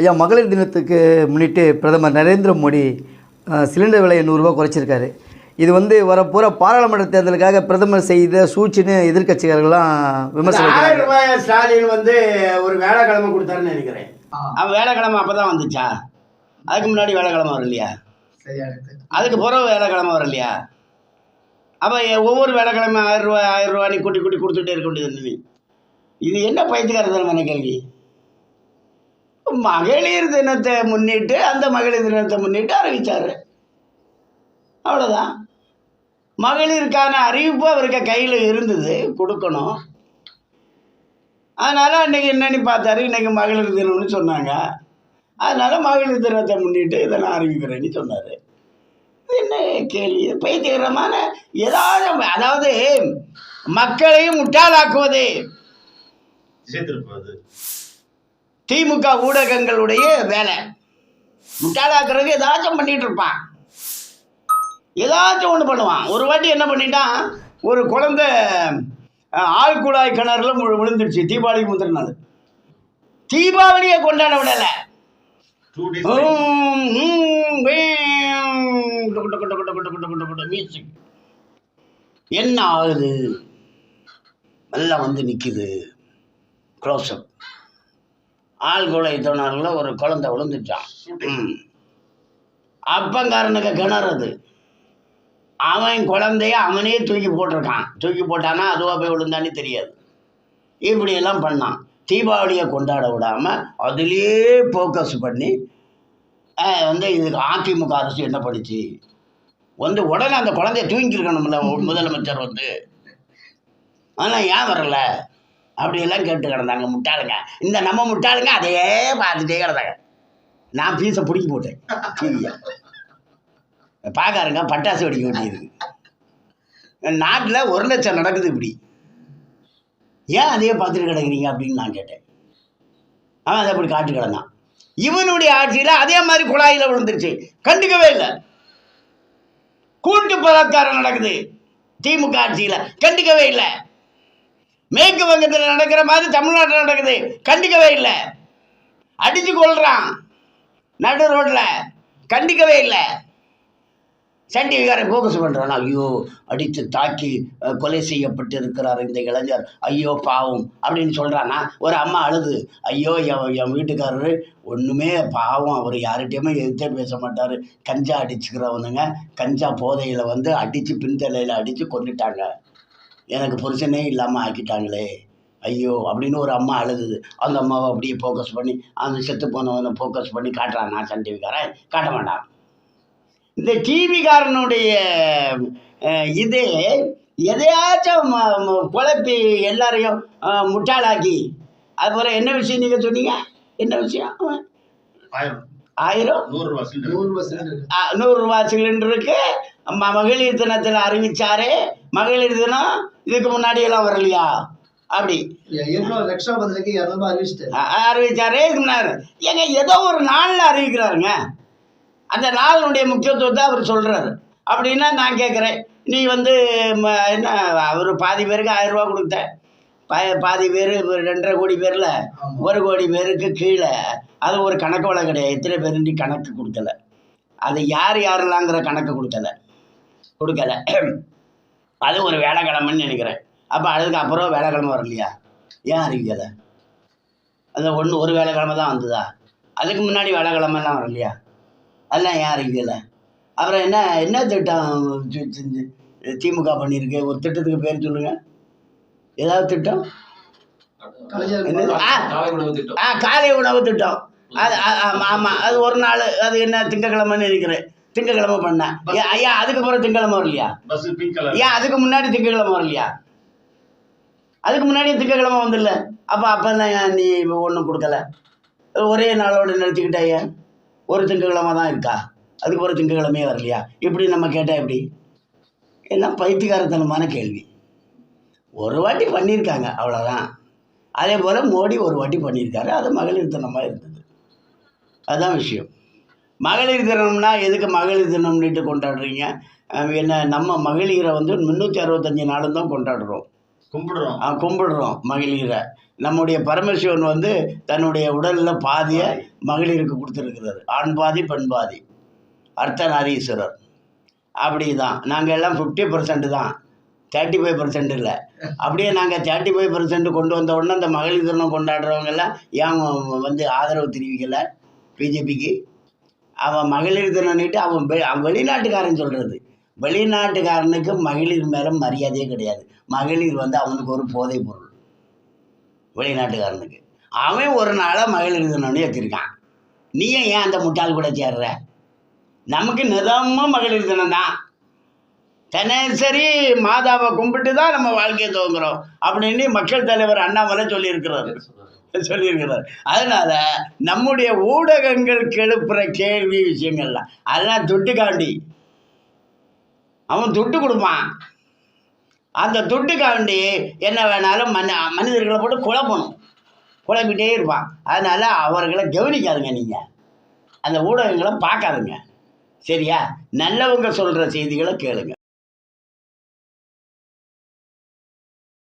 ஐயா மகளிர் தினத்துக்கு முன்னிட்டு பிரதமர் நரேந்திர மோடி சிலிண்டர் விலையை நூறுரூவா குறைச்சிருக்காரு. இது வந்து வரப்போகிற பாராளுமன்ற தேர்தலுக்காக பிரதமர் செய்த சூழ்ச்சின்னு எதிர்க்கட்சிகள்லாம் விமர்சனம் ஆயிரம் ரூபாய் ஸ்டாலின் வந்து ஒரு வேலைக்கிழமை கொடுத்தாருன்னு நினைக்கிறேன். அவன் வேலைக்கிழமை அப்பதான் வந்துச்சா? அதுக்கு முன்னாடி வேலைக்கிழமை வரும் இல்லையா அதுக்கு பிறகு வேலைக்கிழமை வரும் இல்லையா அப்போ ஒவ்வொரு வேலைக்கிழமை ஆயிரம் ரூபாய் ஆயிரம் ரூபாய் நீ கூட்டி கூட்டி கொடுத்துட்டே இருக்க வேண்டியது இது என்ன பைத்தியக்காரத்தனமான கேள்வி? மகளிர் தினத்தை முன்னிட்டு அந்த மகளிர் தினத்தை முன்னிட்டு அறிவித்தார் அவ்வளோதான் மகளிருக்கான அறிவிப்பு அவருக்கு கையில் இருந்தது கொடுக்கணும். அதனால் அன்றைக்கி என்னென்னு பார்த்தாரு இன்றைக்கி மகளிர் தினம்னு சொன்னாங்க. அதனால் மகளிர் தினத்தை முன்னிட்டு இதை நான் அறிவிக்கிறேன்னு சொன்னார். என்ன கேள்வி? இது பைத்தியகரமான ஏதாவது அதாவது மக்களையும் முட்டாளாக்குவது. திமுக ஊடகங்களுடைய வேலை. முட்டாளாக்குறதுக்கு ஏதாச்சும் பண்ணிட்டு இருப்பான். ஏதாச்சும் ஒன்று பண்ணுவான். ஒரு வாட்டி என்ன பண்ணிட்டான்? ஒரு குழந்த ஆழ்குழாய் கிணறுல முழு விழுந்துருச்சு. தீபாவளி முந்திரினது தீபாவளியை கொண்டாட விடலை. என்ன ஆகுது? நல்லா வந்து நிற்குது க்ளோஸ்அப் ஆழ்குலை தொணரில் ஒரு குழந்தை விழுந்துட்டான். அப்பங்காரனுக்கு கிணறு அது. அவன் குழந்தைய அவனே தூக்கி போட்டிருக்கான். தூக்கி போட்டானா அதுவாக போய் விழுந்தான்னு தெரியாது. இப்படியெல்லாம் பண்ணான். தீபாவளியை கொண்டாட விடாமல் அதுலேயே ஃபோக்கஸ் பண்ணி வந்து இதுக்கு அதிமுக அரசு என்ன பண்ணுச்சு? வந்து உடனே அந்த குழந்தைய தூங்கிருக்கணும்ல முதலமைச்சர் வந்து. ஆனால் ஏன் வரல? அப்படியெல்லாம் கேட்டு கிடந்தாங்க முட்டாளுங்க. இந்த நம்ம முட்டாளுங்க அதையே பார்த்துட்டே கிடந்தாங்க. நான் பீஸை பிடிக்கி போட்டேன். டிவியை பார்க்காருங்க பட்டாசு வெடிக்க வேண்டியது. நாட்டில் ஒரு லட்சம் நடக்குது இப்படி. ஏன் அதையே பார்த்துட்டு கிடக்குறீங்க அப்படின்னு நான் கேட்டேன். அவன் அதை அப்படி காட்டு கிடந்தான். இவனுடைய ஆட்சியில் அதே மாதிரி குழாயில் விழுந்துருச்சு. கண்டுக்கவே இல்லை. கூட்டு பலாத்காரம் நடக்குது. திமுக ஆட்சியில். கண்டுக்கவே இல்லை. மேற்கு வங்கத்தில் நடக்கிற மாதிரி தமிழ்நாட்டில் நடக்குது. கண்டிக்கவே இல்லை. அடிச்சு கொள்றான் நடு ரோட்டில் கண்டிக்கவே இல்லை. சண்டி டிவிக்காரை ஃபோக்கஸ் பண்ணுறான் ஐயோ அடித்து தாக்கி கொலை செய்யப்பட்டு இருக்கிறார் இந்த இளைஞர். ஐயோ பாவம் அப்படின்னு சொல்கிறான்னா ஒரு அம்மா அழுது. ஐயோ என் என் வீட்டுக்காரரு ஒன்றுமே பாவம். அவர் யார்கிட்டயுமே எதிர்த்தே பேச மாட்டார். கஞ்சா அடிச்சுக்கிறவனுங்க. கஞ்சா போதையில் வந்து அடித்து பின்தலையில் அடித்து கொண்டுட்டாங்க எனக்கு புருஷனே இல்லாமல் ஆக்கிட்டாங்களே. ஐயோ அப்படின்னு ஒரு அம்மா அழுகுது. அந்த அம்மாவை அப்படியே ஃபோக்கஸ் பண்ணி அந்த செத்து போனவனை ஃபோக்கஸ் பண்ணி காட்டுறான். நான் சன் டிவிக்காரன் காட்ட மாட்டான். இந்த டிவிக்காரனுடைய இது எதையாச்சும் குழப்பி எல்லாரையும் முட்டாளாக்கி. அதுபோல் என்ன விஷயம் நீங்கள் சொன்னீங்க? என்ன விஷயம்? ஆயிரம். ஆயிரம்? நூறு ரூபாய் சிலிண்டர். ஆ, நூறுரூவா சிலிண்டருக்கு மகளிர் தினத்தில் அறிவிச்சாரு மகளிர் தினம் இதுக்கு முன்னாடி எல்லாம் வரலையா? அப்படி. அறிவிச்சாரே ஏங்க ஏதோ ஒரு நாளில் அறிவிக்கிறாருங்க. அந்த நாளினுடைய முக்கியத்துவத்தை அவர் சொல்கிறாரு அப்படின்னா நான் கேட்குறேன் நீ வந்து என்ன அவர் பாதி பேருக்கு ஆயிரம் ரூபா கொடுத்த. பா பாதி பேர் ரெண்டரை கோடி பேரில். ஒரு கோடி பேருக்கு கீழே. அது ஒரு கணக்கு வழக்கு கிடையாது. எத்தனை பேர் நீ கணக்கு கொடுக்கல. அது யார் யாரெல்லாங்கிற கணக்கு கொடுக்கல. கொடுக்கல. அது ஒரு வேலைக்கிழமைன்னு நினைக்கிறேன். அப்போ அதுக்கு அப்புறம் வேலைக்கிழமை வரலையா? ஏன் அறிவிக்கலை? அந்த ஒன்று ஒரு வேலைக்கிழமை தான் வந்ததா? அதுக்கு முன்னாடி வேலைக்கிழமைலாம் வரலையா? அதெல்லாம் ஏன் அறிவிக்கலை? அப்புறம் என்ன என்ன திட்டம் திமுக பண்ணியிருக்கு? ஒரு திட்டத்துக்கு பேர் சொல்லுங்கள் ஏதாவது திட்டம்? ஆ ஆ காலை உணவு திட்டம். அது ஆமாம் ஆமாம் அது ஒரு நாள் அது என்ன திங்கக்கிழமைன்னு நினைக்கிறேன். திங்கக்கிழமை பண்ணேன் ஐயா அதுக்கப்புறம் திங்கக்கிழமை வரலையா? ஏன் அதுக்கு முன்னாடி திங்கக்கிழமை வரலையா? அதுக்கு முன்னாடி திங்கக்கிழமை வந்துடல. அப்போ அப்போல்லாம் ஏன் நீ ஒன்றும் கொடுக்கல. ஒரே நாளோட நிறுத்திக்கிட்டா ஏன் ஒரு திங்கக்கிழமை தான் இருக்கா? அதுக்கு ஒரு திங்கக்கிழமையே வரலையா? இப்படி நம்ம கேட்டால் எப்படி? எல்லாம் பைத்தியக்காரத்தனமான கேள்வி. ஒரு வாட்டி பண்ணியிருக்காங்க அவ்வளோதான் அதே போல் மோடி ஒரு வாட்டி பண்ணியிருக்காரு. அது மகளிர் தினமாக இருந்தது. அதுதான் விஷயம். மகளிர் தினம்னா எதுக்கு மகளிர் தினம்னுட்டு கொண்டாடுறீங்க? என்ன நம்ம மகளிரை வந்து முந்நூற்றி அறுபத்தஞ்சி நாளும் தான் கொண்டாடுறோம். கும்பிடுறோம். அஹ் கும்பிடுறோம் மகளிரை. நம்முடைய பரமசிவன் வந்து தன்னுடைய உடலில் பாதியை மகளிருக்கு கொடுத்துருக்கிறாரு. ஆண் பாதி பெண் பாதி. அர்த்தநாரீஸ்வரர் அப்படி தான் நாங்கள் எல்லாம் ஃபிஃப்டி பர்சன்ட் தான். தேர்ட்டி ஃபைவ் பர்சன்ட் இல்லை. அப்படியே நாங்கள் தேர்ட்டி ஃபைவ் பர்சன்ட் கொண்டு வந்த உடனே அந்த மகளிர் தினம் கொண்டாடுறவங்க எல்லாம் ஏன் வந்து ஆதரவு தெரிவிக்கலை? பிஜேபிக்கு. அவன் மகளிர் தினம்னுட்டு அவன் அவன் வெளிநாட்டுக்காரன் சொல்கிறது வெளிநாட்டுக்காரனுக்கு மகளிர் மேலே மரியாதையே கிடையாது. மகளிர் வந்து அவனுக்கு ஒரு போதைப் பொருள். வெளிநாட்டுக்காரனுக்கு. அவன் ஒரு நாளாக மகளிர் தினம்னு வச்சுருக்கான் நீ ஏன் அந்த முட்டாள் கூட சேர்ற? நமக்கு நிதமும் மகளிர் தினம் தான். தினசரி மாதாவை கும்பிட்டு தான் நம்ம வாழ்க்கையை துவங்குறோம். அப்படின்னு மக்கள் தலைவர் அண்ணாமலை சொல்லியிருக்கிறார். சொல்லியிருக்கிறார். அதனால நம்முடைய ஊடகங்கள் எழுப்புற கேள்வி விஷயங்கள்லாம் அதெல்லாம் துட்டுக்காண்டி அவன் துட்டு கொடுப்பான். அந்த துட்டுக்காண்டி என்ன வேணாலும் மன மனிதர்களை போட்டு குழப்பணும். குழப்பிட்டே இருப்பான். அதனால அவர்களை கவனிக்காதுங்க நீங்கள் அந்த ஊடகங்களை பார்க்காதுங்க. சரியா? நல்லவங்க சொல்கிற செய்திகளை கேளுங்க.